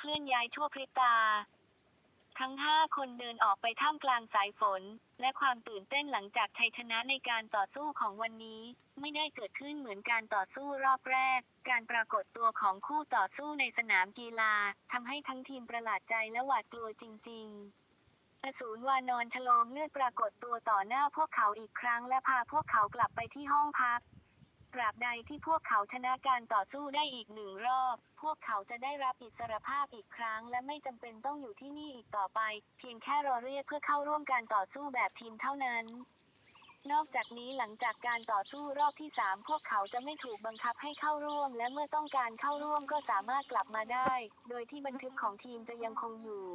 เคลื่อนย้ายชั่วพริบตา ทั้งห้าคนเดินออกไปท่ามกลางสายฝน และความตื่นเต้นหลังจากชัยชนะในการต่อสู้ของวันนี้ ไม่ได้เกิดขึ้นเหมือนการต่อสู้รอบแรก การปรากฏตัวของคู่ต่อสู้ในสนามกีฬาทำให้ทั้งทีมประหลาดใจและหวาดกลัวจริง ๆอสูรวานอนฉโลมเลือดปรากฏตัวต่อหน้าพวกเขาอีกครั้งและพาพวกเขากลับไปที่ห้องพัก ตราบใดที่พวกเขาชนะการต่อสู้ได้อีกหนึ่งรอบ พวกเขาจะได้รับอิสรภาพอีกครั้ง และไม่จำเป็นต้องอยู่ที่นี่อีกต่อไป เพียงแค่รอเรียกเพื่อเข้าร่วมการต่อสู้แบบทีมเท่านั้น นอกจากนี้หลังจากการต่อสู้รอบที่ 3 พวกเขาจะไม่ถูกบังคับให้เข้าร่วม และเมื่อต้องการเข้าร่วมก็สามารถกลับมาได้ โดยที่บันทึกของทีมจะยังคงอยู่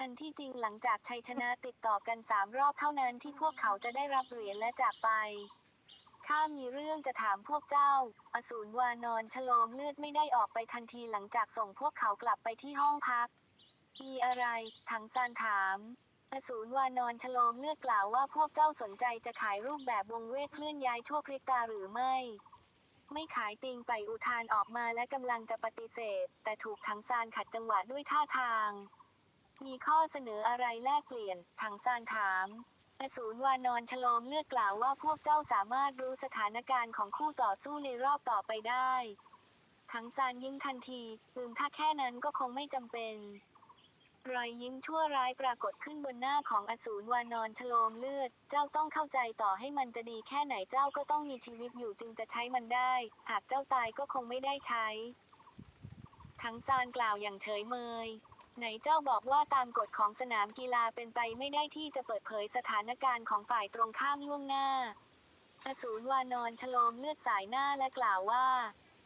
อันที่จริงหลังจากชัยชนะติดต่อกันสามรอบเท่านั้นที่พวกเขาจะได้รับเหรียญและจากไป ข้ามีเรื่องจะถามพวกเจ้า อสูรวานอนฉโลมเลือดไม่ได้ออกไปทันทีหลังจากส่งพวกเขากลับไปที่ห้องพัก มีอะไร ถังซานถาม อสูรวานอนฉโลมเลือดกล่าวว่าพวกเจ้าสนใจจะขายรูปแบบวงเวทเคลื่อนย้ายชั่วพริบตาหรือไม่ ไม่ขายติงไปอุทานออกมาและกำลังจะปฏิเสธ แต่ถูกถังซานขัดจังหวะด้วยท่าทาง มีข้อเสนออะไรแลกเปลี่ยน ถังซานถาม อสูรวานอนฉโลมเลือกกล่าวว่าพวกเจ้าสามารถรู้สถานการณ์ของคู่ต่อสู้ในรอบต่อไปได้ ทั้งซานยิ้มทันทีลืมถ้าแค่นั้นก็คงไม่จำเป็น รอยยิ้มชั่วร้ายปรากฏขึ้นบนหน้าของอสูรวานอนฉโลมเลือด เจ้าต้องเข้าใจต่อให้มันจะดีแค่ไหนเจ้าก็ต้องมีชีวิตอยู่จึงจะใช้มันได้ หากเจ้าตายก็คงไม่ได้ใช้ ทั้งซานกล่าวอย่างเฉยเมย ไหนเจ้าบอกว่าตามกฎของสนามกีฬาเป็นไปไม่ได้ที่จะเปิดเผยสถานการณ์ของฝ่ายตรงข้ามล่วงหน้า อสูรวานอนฉโลมเลือดสายหน้าและกล่าวว่า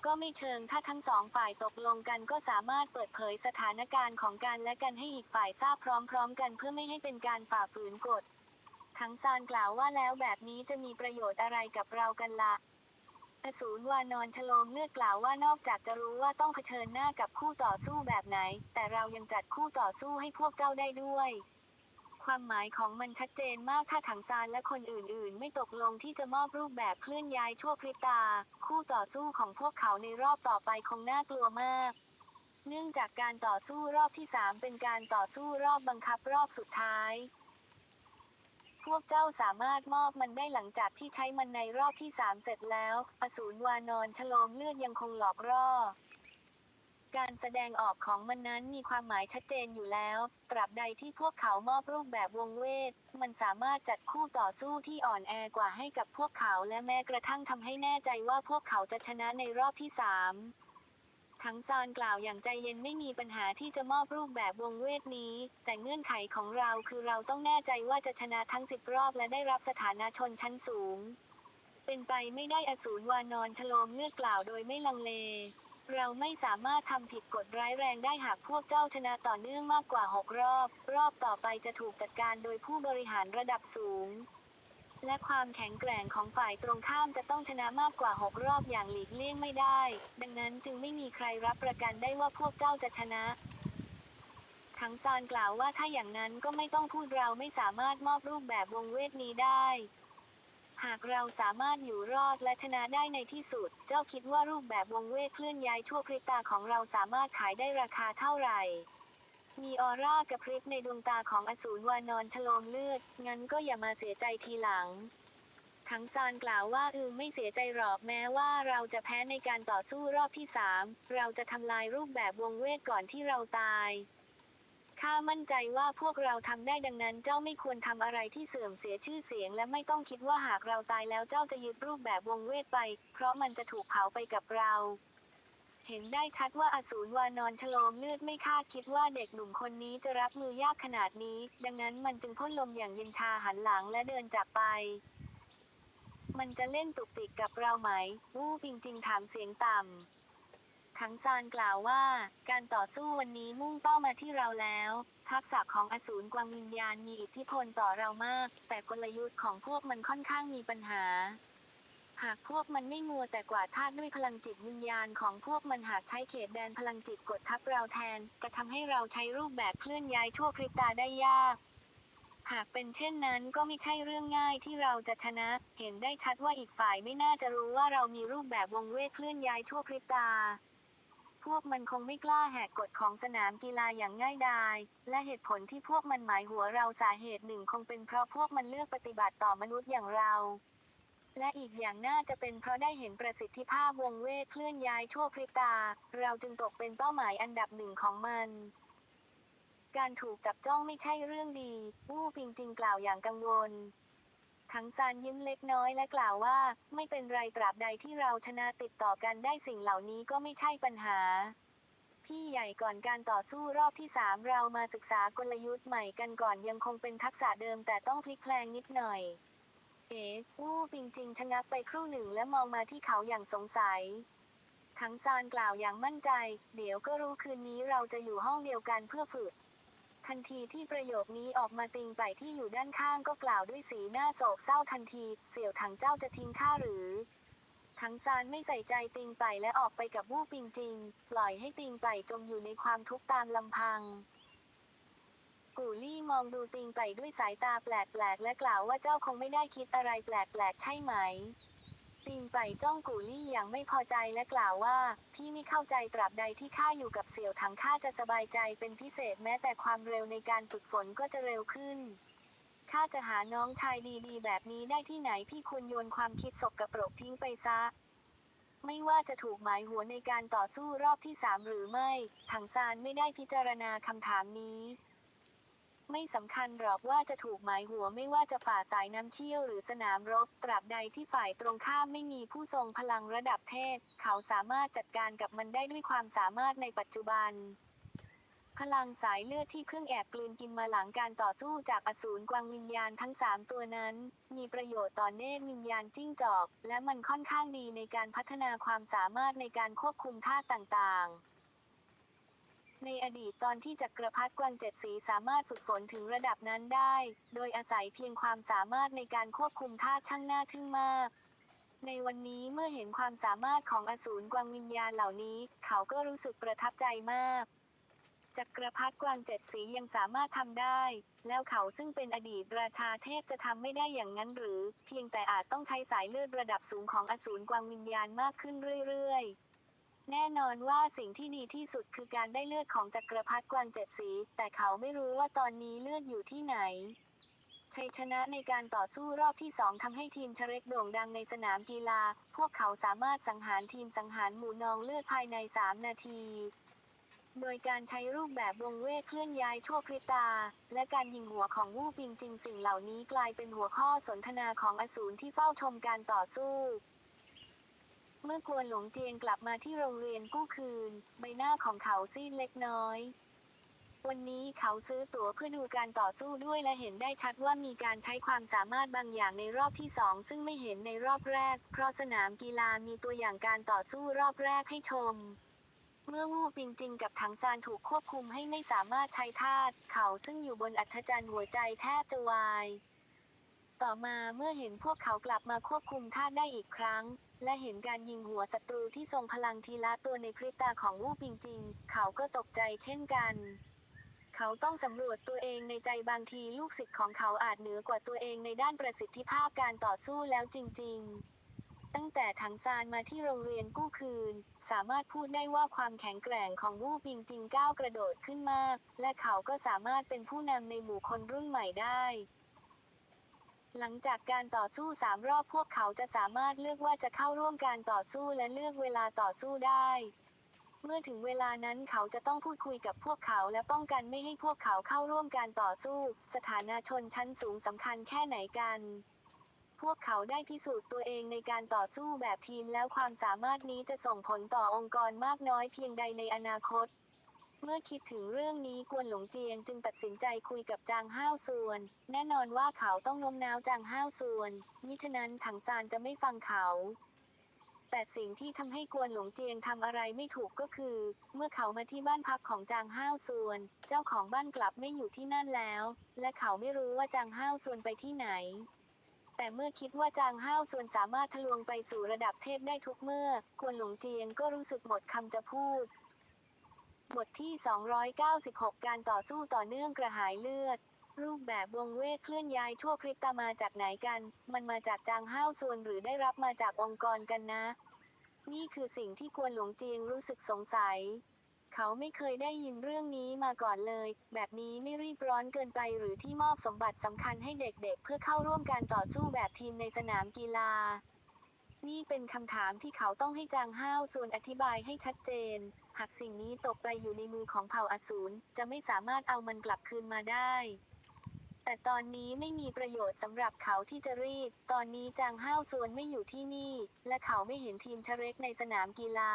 ก็ไม่เชิงถ้าทั้งสองฝ่ายตกลงกันก็สามารถเปิดเผยสถานการณ์ของกันและกันให้อีกฝ่ายทราบพร้อม ๆ กันเพื่อไม่ให้เป็นการฝ่าฝืนกฎ ทั้งซานกล่าวว่าแล้วแบบนี้จะมีประโยชน์อะไรกับเรากันละ่ะ อสูรวานอนฉโลมเลือกกล่าวว่านอกจากจะรู้ว่าต้องเผชิญหน้ากับคู่ต่อสู้แบบไหน แต่เรายังจัดคู่ต่อสู้ให้พวกเจ้าได้ด้วย ความหมายของมันชัดเจนมากถ้าถังซานและคนอื่นๆ ไม่ตกลงที่จะมอบรูปแบบเคลื่อนย้ายชั่วพริบตา คู่ต่อสู้ของพวกเขาในรอบต่อไปคงน่ากลัวมาก เนื่องจากการต่อสู้รอบที่สามเป็นการต่อสู้รอบบังคับรอบสุดท้าย พวกเจ้าสามารถมอบมันได้หลังจากที่ใช้มันในรอบที่สามเสร็จแล้ว อสูรวานอนฉโลมเลือดยังคงหลอกล่อการแสดงออกของมันนั้นมีความหมายชัดเจนอยู่แล้ว ตราบใดที่พวกเขามอบรูปแบบวงเวท มันสามารถจัดคู่ต่อสู้ที่อ่อนแอกว่าให้กับพวกเขาและแม้กระทั่งทำให้แน่ใจว่าพวกเขาจะชนะในรอบที่สาม ทั้งซานกล่าวอย่างใจเย็นไม่มีปัญหาที่จะมอบรูปแบบวงเวทนี้ แต่เงื่อนไขของเราคือเราต้องแน่ใจว่าจะชนะทั้งสิบรอบและได้รับสถานะชนชั้นสูง เป็นไปไม่ได้อสูรวานอนฉโลมเลือกกล่าวโดยไม่ลังเลเราไม่สามารถทำผิดกฎร้ายแรงได้หากพวกเจ้าชนะต่อเนื่องมากกว่า 6 รอบ รอบต่อไปจะถูกจัดการโดยผู้บริหารระดับสูง และความแข็งแกร่งของฝ่ายตรงข้ามจะต้องชนะมากกว่า 6 รอบอย่างหลีกเลี่ยงไม่ได้ ดังนั้นจึงไม่มีใครรับประกันได้ว่าพวกเจ้าจะชนะทั้งซานกล่าวว่าถ้าอย่างนั้นก็ไม่ต้องพูดเราไม่สามารถมอบรูปแบบวงเวทนี้ได้ หากเราสามารถอยู่รอดและชนะได้ในที่สุด เจ้าคิดว่ารูปแบบวงเวทเคลื่อนย้ายชั่วพริบตาของเราสามารถขายได้ราคาเท่าไหร่ มีออร่ากระพริบในดวงตาของอสูรวานอนฉโลมเลือด งั้นก็อย่ามาเสียใจทีหลัง ทั้งซานกล่าวว่าอือไม่เสียใจหรอกแม้ว่าเราจะแพ้ในการต่อสู้รอบที่สามเราจะทำลายรูปแบบวงเวทก่อนที่เราตายข้ามั่นใจว่าพวกเราทำได้ดังนั้นเจ้าไม่ควรทำอะไรที่เสื่อมเสียชื่อเสียง และไม่ต้องคิดว่าหากเราตายแล้วเจ้าจะยึดรูปแบบวงเวทไป เพราะมันจะถูกเผาไปกับเรา เห็นได้ชัดว่าอสูรวานอนฉโลมเลือดไม่คาดคิดว่าเด็กหนุ่มคนนี้จะรับมือยากขนาดนี้ ดังนั้นมันจึงพ่นลมอย่างเย็นชาหันหลังและเดินจากไปมันจะเล่นตุกติกกับเราไหม วู้ปิงจิงถามเสียงต่ำทั้งซานกล่าวว่า การต่อสู้วันนี้มุ่งเป้ามาที่เราแล้ว ทักษะของอสูรกวางวิญญาณมีอิทธิพลต่อเรามาก แต่กลยุทธ์ของพวกมันค่อนข้างมีปัญหา หากพวกมันไม่มัวแต่กว่าดธาตุด้วยพลังจิตวิญญาณของพวกมันหากใช้เขตแดนพลังจิตกดทับเราแทน จะทำให้เราใช้รูปแบบเคลื่อนย้ายชั่วพริบตาได้ยาก หากเป็นเช่นนั้นก็ไม่ใช่เรื่องง่ายที่เราจะชนะ เห็นได้ชัดว่าอีกฝ่ายไม่น่าจะรู้ว่าเรามีรูปแบบวงเวทเคลื่อนย้ายชั่วพริบตาพวกมันคงไม่กล้าแหกกฎของสนามกีฬาอย่างง่ายดาย และเหตุผลที่พวกมันหมายหัวเราสาเหตุหนึ่งคงเป็นเพราะพวกมันเลือกปฏิบัติต่อมนุษย์อย่างเรา และอีกอย่างน่าจะเป็นเพราะได้เห็นประสิทธิภาพวงเวทเคลื่อนย้ายชั่วพริบตา เราจึงตกเป็นเป้าหมายอันดับหนึ่งของมัน การถูกจับจ้องไม่ใช่เรื่องดี วู้ปิงจิงกล่าวอย่างกังวล ทั้งซานยิ้มเล็กน้อยและกล่าวว่า ไม่เป็นไรตราบใดที่เราชนะติดต่อกันได้สิ่งเหล่านี้ก็ไม่ใช่ปัญหาพี่ใหญ่ก่อนการต่อสู้รอบที่สามเรามาศึกษากลยุทธ์ใหม่กันก่อนยังคงเป็นทักษะเดิมแต่ต้องพลิกแพลงนิดหน่อย เอ๋วู้ปิงจิงชะงักไปครู่หนึ่งและมองมาที่เขาอย่างสงสัย ทั้งซานกล่าวอย่างมั่นใจ เดี๋ยวก็รู้คืนนี้เราจะอยู่ห้องเดียวกันเพื่อฝึก ทันทีที่ประโยคนี้ออกมาติงไปที่อยู่ด้านข้างก็กล่าวด้วยสีหน้าโศกเศร้าทันที เสี่ยวถังเจ้าจะทิ้งข้าหรือ ทั้งซานไม่ใส่ใจติงไปและออกไปกับวู้ปิงจิง ปล่อยให้ติงไปจมอยู่ในความทุกข์ตามลำพัง กูลี่มองดูติงไปด้วยสายตาแปลกๆ และกล่าวว่าเจ้าคงไม่ได้คิดอะไรแปลกๆ ใช่ไหม ติงไปจ้องกูลี่อย่างไม่พอใจและกล่าวว่า พี่ไม่เข้าใจตราบใดที่ข้าอยู่กับเสี่ยวถังข้าจะสบายใจเป็นพิเศษแม้แต่ความเร็วในการฝึกฝนก็จะเร็วขึ้นข้าจะหาน้องชายดีๆ แบบนี้ได้ที่ไหนพี่ควรโยนความคิดสกกระปรกทิ้งไปซะ ไม่ว่าจะถูกหมายหัวในการต่อสู้รอบที่สามหรือไม่ ถังซานไม่ได้พิจารณาคำถามนี้ ไม่สำคัญหรอกว่าจะถูกหมายหัวไม่ว่าจะฝ่าสายน้ำเชี่ยวหรือสนามรบ ตราบใดที่ฝ่ายตรงข้ามไม่มีผู้ทรงพลังระดับเทพ เขาสามารถจัดการกับมันได้ด้วยความสามารถในปัจจุบัน พลังสายเลือดที่เพิ่งแอบกลืนกินมาหลังการต่อสู้จากอสูรกวางวิญญาณทั้งสามตัวนั้น มีประโยชน์ต่อเนตรวิญญาณจิ้งจอก และมันค่อนข้างดีในการพัฒนาความสามารถในการควบคุมท่าต่างๆ ในอดีตตอนที่จักรพรรดิกวางเจ็ดสีสามารถฝึกฝนถึงระดับนั้นได้ โดยอาศัยเพียงความสามารถในการควบคุมท่าช่างหน่าทึ่งมาก ในวันนี้เมื่อเห็นความสามารถของอสูรกวางวิญญาณเหล่านี้ เขาก็รู้สึกประทับใจมาก จักรพรรดิกวางเจ็ดสียังสามารถทำได้ แล้วเขาซึ่งเป็นอดีตราชาเทพจะทำไม่ได้อย่างนั้นหรือ เพียงแต่อาจต้องใช้สายเลือดระดับสูงของอสูรกวางวิญญาณมากขึ้นเรื่อยๆ แน่นอนว่าสิ่งที่ดีที่สุดคือการได้เลือดของจักรพรรดิกวางเจ็ดสี แต่เขาไม่รู้ว่าตอนนี้เลือดอยู่ที่ไหน ชัยชนะในการต่อสู้รอบที่สองทำให้ทีมชเร็กโด่งดังในสนามกีฬา พวกเขาสามารถสังหารทีมสังหารหมูนองเลือดภายใน 3 นาทีโดยการใช้รูปแบบวงเวทเคลื่อนย้ายชั่วพริตา และการยิงหัวของวูปิงจริงสิ่งเหล่านี้กลายเป็นหัวข้อสนทนาของอสูรที่เฝ้าชมการต่อสู้ เมื่อกวนหลงเจียงกลับมาที่โรงเรียนกู้คืน ใบหน้าของเขาซีดเล็กน้อย วันนี้เขาซื้อตั๋วเพื่อดูการต่อสู้ด้วยและเห็นได้ชัดว่ามีการใช้ความสามารถบางอย่างในรอบที่สองซึ่งไม่เห็นในรอบแรก เพราะสนามกีฬามีตัวอย่างการต่อสู้รอบแรกให้ชมเมื่อวูปิงจิงกับถังซานถูกควบคุมให้ไม่สามารถใช้ธาตุเขาซึ่งอยู่บนอัธจันทร์หัวใจแทบจะวาย ต่อมาเมื่อเห็นพวกเขากลับมาควบคุมธาได้อีกครั้ง และเห็นการยิงหัวศัตรูที่ทรงพลังทีละตัวในพริบตาของวูปิงจิง เขาก็ตกใจเช่นกัน เขาต้องสำรวจตัวเองในใจบางทีลูกศิษย์ของเขาอาจเหนือกว่าตัวเองในด้านประสิทธิภาพการต่อสู้แล้วจริง ๆ ตั้งแต่ถังซานมาที่โรงเรียนกู้คืน สามารถพูดได้ว่าความแข็งแกร่งของวูปิงจิงก้าวกระโดดขึ้นมาก และเขาก็สามารถเป็นผู้นำในหมู่คนรุ่นใหม่ได้ หลังจากการต่อสู้สามรอบพวกเขาจะสามารถเลือกว่าจะเข้าร่วมการต่อสู้และเลือกเวลาต่อสู้ได้ เมื่อถึงเวลานั้นเขาจะต้องพูดคุยกับพวกเขาและป้องกันไม่ให้พวกเขาเข้าร่วมการต่อสู้ สถานะชนชั้นสูงสำคัญแค่ไหนกัน พวกเขาได้พิสูจน์ตัวเองในการต่อสู้แบบทีมแล้วความสามารถนี้จะส่งผลต่อองค์กรมากน้อยเพียงใดในอนาคต เมื่อคิดถึงเรื่องนี้กวนหลงเจียงจึงตัดสินใจคุยกับจางห้าวส่วน แน่นอนว่าเขาต้องโน้มน้าวจางห้าวส่วนมิฉะนั้นถังซานจะไม่ฟังเขา แต่สิ่งที่ทำให้กวนหลงเจียงทำอะไรไม่ถูกก็คือ เมื่อเขามาที่บ้านพักของจางห้าวส่วน เจ้าของบ้านกลับไม่อยู่ที่นั่นแล้ว และเขาไม่รู้ว่าจางห้าวส่วนไปที่ไหนแต่เมื่อคิดว่าจางห้าวส่วนสามารถทะลวงไปสู่ระดับเทพได้ทุกเมื่อ กวนหลงเจียงก็รู้สึกหมดคำจะพูด บทที่ 296 การต่อสู้ต่อเนื่องกระหายเลือด รูปแบบวงเวทเคลื่อนย้ายชั่วพริบตามาจากไหนกัน มันมาจากจางห้าวส่วนหรือได้รับมาจากองค์กรกันนะ นี่คือสิ่งที่กวนหลงเจียงรู้สึกสงสัย เขาไม่เคยได้ยินเรื่องนี้มาก่อนเลย แบบนี้ไม่รีบร้อนเกินไปหรือที่มอบสมบัติสำคัญให้เด็กๆเพื่อเข้าร่วมการต่อสู้แบบทีมในสนามกีฬา นี่เป็นคำถามที่เขาต้องให้จางห้าวส่วนอธิบายให้ชัดเจน หากสิ่งนี้ตกไปอยู่ในมือของเผ่าอสูรจะไม่สามารถเอามันกลับคืนมาได้ แต่ตอนนี้ไม่มีประโยชน์สำหรับเขาที่จะรีบ ตอนนี้จางห้าวส่วนไม่อยู่ที่นี่ และเขาไม่เห็นทีมชเร็กในสนามกีฬา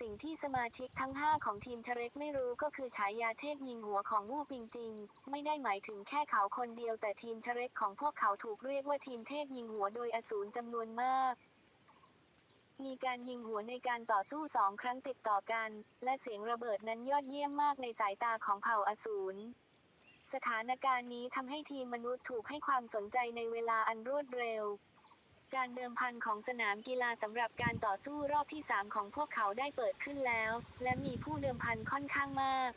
สิ่งที่สมาชิกทั้ง 5 ของทีมชเร็กไม่รู้ก็คือฉายาเทพยิงหัวของวู่ปิงจริง ไม่ได้หมายถึงแค่เขาคนเดียวแต่ทีมชเร็กของพวกเขาถูกเรียกว่าทีมเทพยิงหัวโดยอสูรจำนวนมาก มีการยิงหัวในการต่อสู้สองครั้งติดต่อกัน และเสียงระเบิดนั้นยอดเยี่ยมมากในสายตาของเผ่าอสูรสถานการณ์นี้ทำให้ทีมมนุษย์ถูกให้ความสนใจในเวลาอันรวดเร็ว การเดิมพันของสนามกีฬาสำหรับการต่อสู้รอบที่ 3 ของพวกเขาได้เปิดขึ้นแล้ว และมีผู้เดิมพันค่อนข้างมาก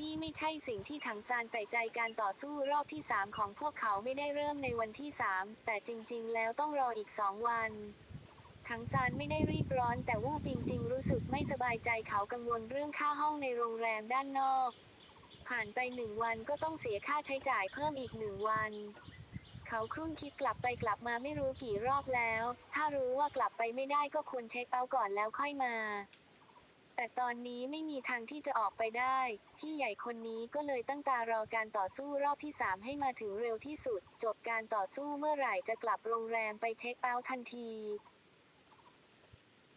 นี่ไม่ใช่สิ่งที่ถังซานใส่ใจการต่อสู้รอบที่ 3 ของพวกเขาไม่ได้เริ่มในวันที่ 3 แต่จริงๆ แล้วต้องรออีก 2 วันถังซานไม่ได้รีบร้อนแต่วู่ปิงจริงรู้สึกไม่สบายใจเขากังวลเรื่องค่าห้องในโรงแรมด้านนอก ผ่านไปหนึ่งวันก็ต้องเสียค่าใช้จ่ายเพิ่มอีกหนึ่งวัน เขาครุ่นคิดกลับไปกลับมาไม่รู้กี่รอบแล้ว ถ้ารู้ว่ากลับไปไม่ได้ก็ควรเช็คเอาก่อนแล้วค่อยมา แต่ตอนนี้ไม่มีทางที่จะออกไปได้ พี่ใหญ่คนนี้ก็เลยตั้งตารอการต่อสู้รอบที่3ให้มาถึงเร็วที่สุด จบการต่อสู้เมื่อไหร่จะกลับโรงแรมไปเช็คเอาท์ทันที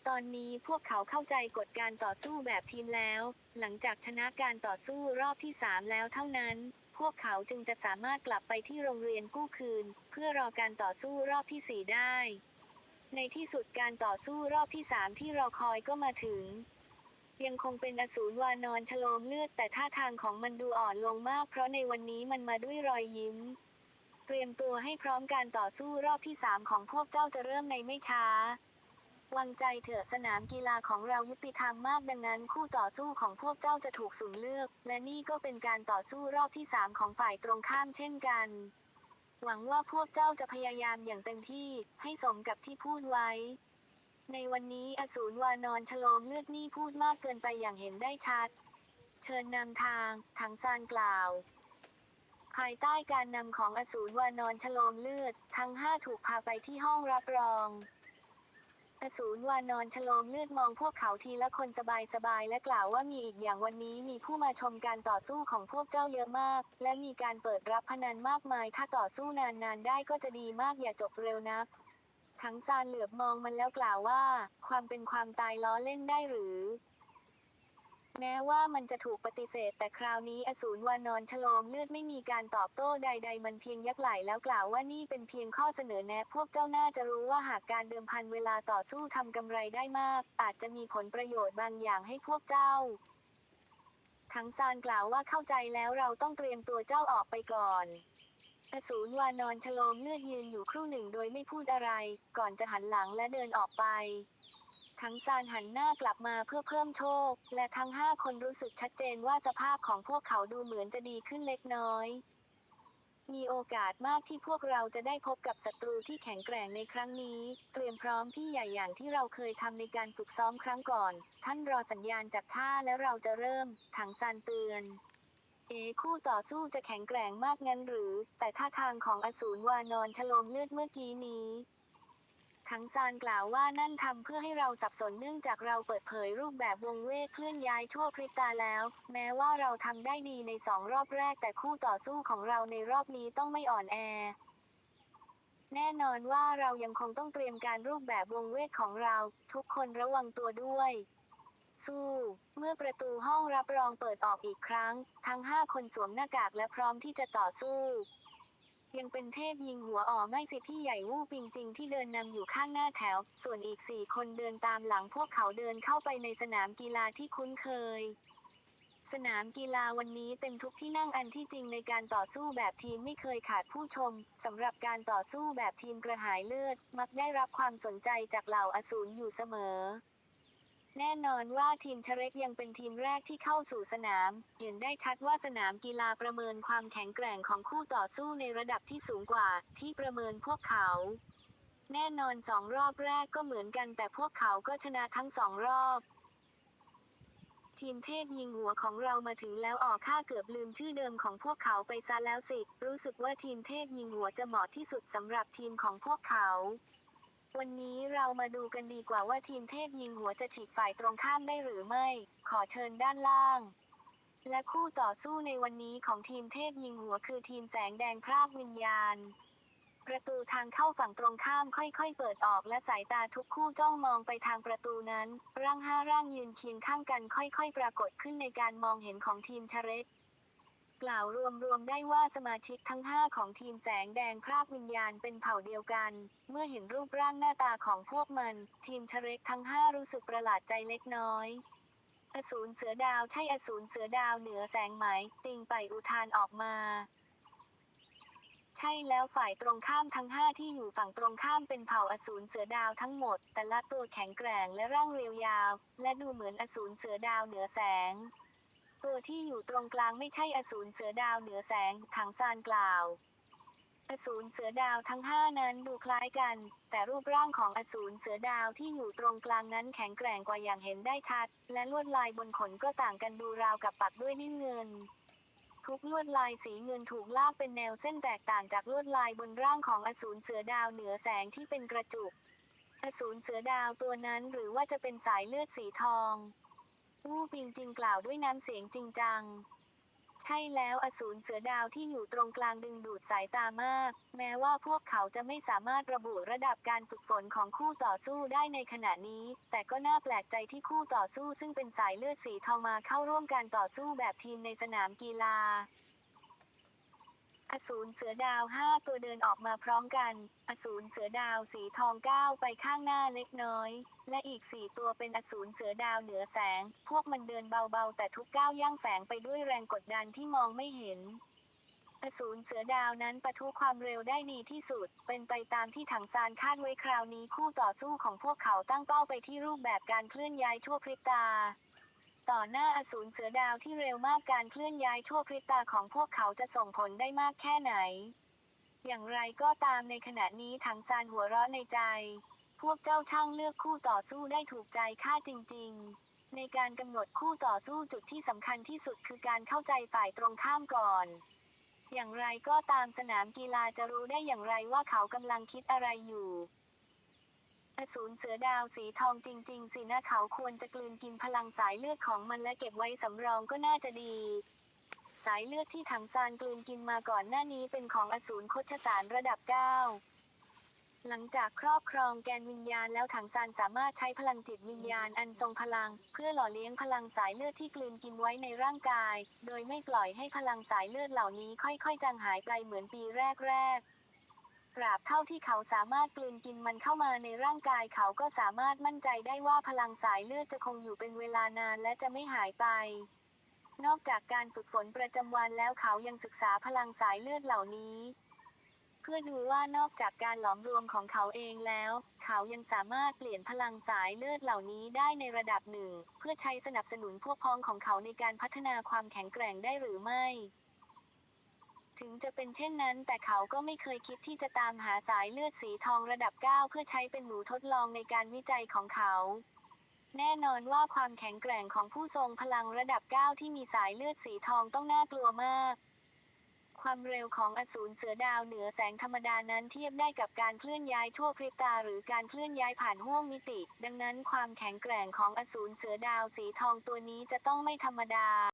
ตอนนี้พวกเขาเข้าใจกฎการต่อสู้แบบทีมแล้ว หลังจากชนะการต่อสู้รอบที่ 3 แล้วเท่านั้น พวกเขาจึงจะสามารถกลับไปที่โรงเรียนกู้คืน เพื่อรอการต่อสู้รอบที่4ได้ ในที่สุดการต่อสู้รอบที่3ที่รอคอยก็มาถึง ยังคงเป็นอสูรวานอนฉโลมเลือดแต่ท่าทางของมันดูอ่อนลงมาก เพราะในวันนี้มันมาด้วยรอยยิ้ม เตรียมตัวให้พร้อมการต่อสู้รอบที่3ของพวกเจ้าจะเริ่มในไม่ช้า วางใจเถอะสนามกีฬาของเรายุติธรรมมากดังนั้น คู่ต่อสู้ของพวกเจ้าจะถูกสุ่มเลือก และนี่ก็เป็นการต่อสู้รอบที่ 3 ของฝ่ายตรงข้ามเช่นกัน หวังว่าพวกเจ้าจะพยายามอย่างเต็มที่ให้สมกับที่พูดไว้ ในวันนี้อสูรวานอนฉโลมเลือดนี่พูดมากเกินไปอย่างเห็นได้ชัด เชิญนำทางทางซานกล่าวภายใต้การนำของอสูรวานอนฉโลมเลือด ทั้งห้าถูกพาไปที่ห้องรับรอง อสูรวานอนฉโลมเลือดมองพวกเขาทีละคนสบายๆและกล่าวว่ามีอีกอย่างวันนี้มีผู้มาชมการต่อสู้ของพวกเจ้าเยอะมาก และมีการเปิดรับพนันมากมาย ถ้าต่อสู้นานๆได้ก็จะดีมากอย่าจบเร็วนักทั้งซานเหลือบมองมันแล้วกล่าวว่า ความเป็นความตายล้อเล่นได้หรือ แม้ว่ามันจะถูกปฏิเสธ แต่คราวนี้อสูรวานอนฉโลมเลือดไม่มีการตอบโต้ใด ๆ มันเพียงยักไหลแล้วกล่าวว่านี่เป็นเพียงข้อเสนอแนะ พวกเจ้าน่าจะรู้ว่าหากการเดิมพันเวลาต่อสู้ทำกำไรได้มาก อาจจะมีผลประโยชน์บางอย่างให้พวกเจ้า ทั้งซานกล่าวว่าเข้าใจแล้วเราต้องเตรียมตัวเจ้าออกไปก่อนอสูรวานอนฉโลมเลือดยืนอยู่ครู่หนึ่งโดยไม่พูดอะไร ก่อนจะหันหลังและเดินออกไป ทั้งซานหันหน้ากลับมาเพื่อเพิ่มโชค และทั้งห้าคนรู้สึกชัดเจนว่าสภาพของพวกเขาดูเหมือนจะดีขึ้นเล็กน้อย มีโอกาสมากที่พวกเราจะได้พบกับศัตรูที่แข็งแกร่งในครั้งนี้ เตรียมพร้อมพี่ใหญ่อย่างที่เราเคยทำในการฝึกซ้อมครั้งก่อน ท่านรอสัญญาณจากข้าแล้วเราจะเริ่ม ถังซานเตือนเอคู่ต่อสู้จะแข็งแกร่งมากงั้นหรือ แต่ท่าทางของอสูรวานอนฉลมเลือดเมื่อกี้นี้ ทั้งซานกล่าวว่านั่นทำเพื่อให้เราสับสนเนื่องจากเราเปิดเผยรูปแบบวงเวทเคลื่อนย้ายชั่วพริบตาแล้ว แม้ว่าเราทำได้ดีในสองรอบแรกแต่คู่ต่อสู้ของเราในรอบนี้ต้องไม่อ่อนแอ แน่นอนว่าเรายังคงต้องเตรียมการรูปแบบวงเวทของเรา ทุกคนระวังตัวด้วยสู้ เมื่อประตูห้องรับรองเปิดออกอีกครั้ง ทั้งห้าคนสวมหน้ากากและพร้อมที่จะต่อสู้ ยังเป็นเทพยิงหัวอ่อไม่สิพี่ใหญ่วู่ปิงจริงที่เดินนำอยู่ข้างหน้าแถว ส่วนอีกสี่คนเดินตามหลังพวกเขาเดินเข้าไปในสนามกีฬาที่คุ้นเคย สนามกีฬาวันนี้เต็มทุกที่นั่งอันที่จริงในการต่อสู้แบบทีมไม่เคยขาดผู้ชมสำหรับการต่อสู้แบบทีมกระหายเลือด มักได้รับความสนใจจากเหล่าอสูรอยู่เสมอ แน่นอนว่าทีมชเร็กยังเป็นทีมแรกที่เข้าสู่สนามเห็นได้ชัดว่าสนามกีฬาประเมินความแข็งแกร่งของคู่ต่อสู้ในระดับที่สูงกว่า ที่ประเมินพวกเขา แน่นอนสองรอบแรกก็เหมือนกันแต่พวกเขาก็ชนะทั้งสองรอบทีมเทพยิงหัวของเรามาถึงแล้วออกค่าเกือบลืมชื่อเดิมของพวกเขาไปซะแล้วสิ รู้สึกว่าทีมเทพยิงหัวจะเหมาะที่สุดสำหรับทีมของพวกเขา วันนี้เรามาดูกันดีกว่าว่าทีมเทพยิงหัวจะฉีกฝ่ายตรงข้ามได้หรือไม่ ขอเชิญด้านล่าง และคู่ต่อสู้ในวันนี้ของทีมเทพยิงหัวคือทีมแสงแดงพรากวิญญาณ ประตูทางเข้าฝั่งตรงข้ามค่อยๆ เปิดออกและสายตาทุกคู่จ้องมองไปทางประตูนั้น ร่างห้าร่างยืนเคียงข้างกันค่อยๆ ปรากฏขึ้นในการมองเห็นของทีมชเร็ก กล่าวรวมๆได้ว่าสมาชิกทั้ง 5 ของทีมแสงแดงพรากวิญญาณเป็นเผ่าเดียวกัน เมื่อเห็นรูปร่างหน้าตาของพวกมัน ทีมชะเร็กทั้ง 5 รู้สึกประหลาดใจเล็กน้อยอสูรเสือดาวใช่อสูรเสือดาวเหนือแสงไหม ติงไปอุทานออกมา ใช่แล้วฝ่ายตรงข้ามทั้งห้าที่อยู่ฝั่งตรงข้ามเป็นเผ่าอสูรเสือดาวทั้งหมด แต่ละตัวแข็งแกร่งและร่างเรียวยาว และดูเหมือนอสูรเสือดาวเหนือแสง ตัวที่อยู่ตรงกลางไม่ใช่อสูรเสือดาวเหนือแสงถังซานกล่าว อสูรเสือดาวทั้งห้านั้นดูคล้ายกัน แต่รูปร่างของอสูรเสือดาวที่อยู่ตรงกลางนั้นแข็งแกร่งกว่าอย่างเห็นได้ชัด และลวดลายบนขนก็ต่างกันดูราวกับปักด้วยนิ่มเงินทุกลวดลายสีเงินถูกลากเป็นแนวเส้นแตกต่างจากลวดลายบนร่างของอสูรเสือดาวเหนือแสงที่เป็นกระจุก อสูรเสือดาวตัวนั้นหรือว่าจะเป็นสายเลือดสีทอง วู้ปิงจิงกล่าวด้วยน้ำเสียงจริงจัง ใช่แล้วอสูรเสือดาวที่อยู่ตรงกลางดึงดูดสายตามาก แม้ว่าพวกเขาจะไม่สามารถระบุระดับการฝึกฝนของคู่ต่อสู้ได้ในขณะนี้ แต่ก็น่าแปลกใจที่คู่ต่อสู้ซึ่งเป็นสายเลือดสีทองมาเข้าร่วมการต่อสู้แบบทีมในสนามกีฬา อสูรเสือดาวห้าตัวเดินออกมาพร้อมกัน อสูรเสือดาวสีทองก้าวไปข้างหน้าเล็กน้อย และอีกสี่ตัวเป็นอสูรเสือดาวเหนือแสง พวกมันเดินเบาๆ แต่ทุกก้าวย่างแฝงไปด้วยแรงกดดันที่มองไม่เห็น อสูรเสือดาวนั้นปะทุความเร็วได้ดีที่สุด เป็นไปตามที่ถังซานคาดไว้คราวนี้คู่ต่อสู้ของพวกเขาตั้งเป้าไปที่รูปแบบการเคลื่อนย้ายชั่วพริบตา ต่อหน้าอสูรเสือดาวที่เร็วมากการเคลื่อนย้ายชั่วพริบตาของพวกเขาจะส่งผลได้มากแค่ไหน อย่างไรก็ตามในขณะนี้ถังซานหัวเราะในใจ พวกเจ้าช่างเลือกคู่ต่อสู้ได้ถูกใจข้าจริง ๆ ในการกำหนดคู่ต่อสู้จุดที่สำคัญที่สุดคือการเข้าใจฝ่ายตรงข้ามก่อน อย่างไรก็ตามสนามกีฬาจะรู้ได้อย่างไรว่าเขากำลังคิดอะไรอยู่ อสูรเสือดาวสีทองจริง ๆ สินะเขาควรจะกลืนกินพลังสายเลือดของมันและเก็บไว้สำรองก็น่าจะดี สายเลือดที่ถังซานกลืนกินมาก่อนหน้านี้เป็นของอสูรโคชสารระดับ 9 หลังจากครอบครองแกนวิญญาณแล้วถังซานสามารถใช้พลังจิตวิญญาณอันทรงพลัง เพื่อหล่อเลี้ยงพลังสายเลือดที่กลืนกินไว้ในร่างกาย โดยไม่ปล่อยให้พลังสายเลือดเหล่านี้ค่อยๆจางหายไปเหมือนปีแรกๆ ตราบเท่าที่เขาสามารถกลืนกินมันเข้ามาในร่างกายเขาก็สามารถมั่นใจได้ว่าพลังสายเลือดจะคงอยู่เป็นเวลานานและจะไม่หายไป นอกจากการฝึกฝนประจำวันแล้วเขายังศึกษาพลังสายเลือดเหล่านี้ เพื่อดูว่านอกจากการหลอมรวมของเขาเองแล้ว เขายังสามารถเปลี่ยนพลังสายเลือดเหล่านี้ได้ในระดับหนึ่ง เพื่อใช้สนับสนุนพวกพ้องของเขาในการพัฒนาความแข็งแกร่งได้หรือไม่ ถึงจะเป็นเช่นนั้น แต่เขาก็ไม่เคยคิดที่จะตามหาสายเลือดสีทองระดับ 9 เพื่อใช้เป็นหนูทดลองในการวิจัยของเขา แน่นอนว่าความแข็งแกร่งของผู้ทรงพลังระดับ 9 ที่มีสายเลือดสีทองต้องน่ากลัวมาก ความเร็วของอสูรเสือดาวเหนือแสงธรรมดานั้นเทียบได้กับการเคลื่อนย้ายชั่วพริบตาหรือการเคลื่อนย้ายผ่านห้วงมิติ ดังนั้นความแข็งแกร่งของอสูรเสือดาวสีทองตัวนี้จะต้องไม่ธรรมดา